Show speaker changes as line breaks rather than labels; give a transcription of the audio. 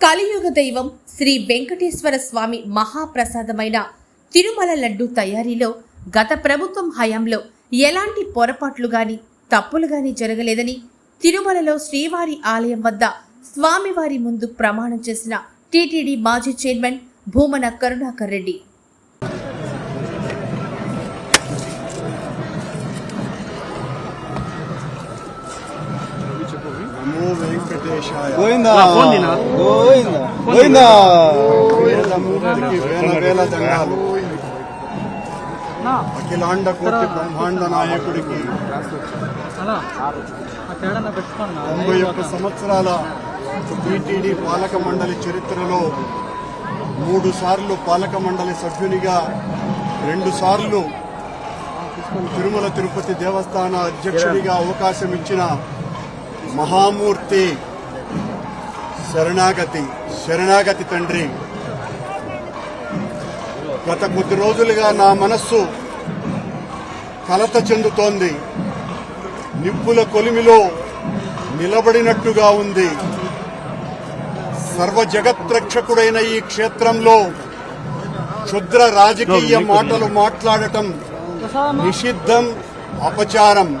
కలియుగ దైవం శ్రీ వెంకటేశ్వర స్వామి మహాప్రసాదమైన తిరుమల లడ్డు తయారీలో గత ప్రభుత్వం హయాంలో ఎలాంటి పొరపాట్లు గాని తప్పులు గాని జరగలేదని తిరుమలలో శ్రీవారి ఆలయం వద్ద స్వామివారి ముందు ప్రమాణం చేసిన టీటీడీ మాజీ చైర్మన్ భూమన కరుణాకర్ రెడ్డి.
గోవిందా.
ఫోన్ తినా?
గోవిందా. గోవిందా.
వేదమూర్తికి వేల వేల దండాలు అఖిలాండ కోటి బ్రహ్మాండ నాయకుడికి తొంభై ఒక్క సంవత్సరాల టీటీడీ పాలక మండలి చరిత్రలో మూడు సార్లు పాలక మండలి సభ్యునిగా రెండు సార్లు తిరుమల తిరుపతి దేవస్థాన అధ్యక్షుడిగా అవకాశం ఇచ్చిన మహామూర్తి శరణాగతి శరణాగతి తండ్రి. గత కొద్ది రోజులుగా నా మనస్సు కలత చెందుతోంది. నిప్పుల కొలిమిలో నిలబడినట్టుగా ఉంది. సర్వ జగత్రక్షకుడైన ఈ క్షేత్రంలో క్షుద్ర రాజకీయ మాటలు మాట్లాడటం నిషిద్ధం అపచారం.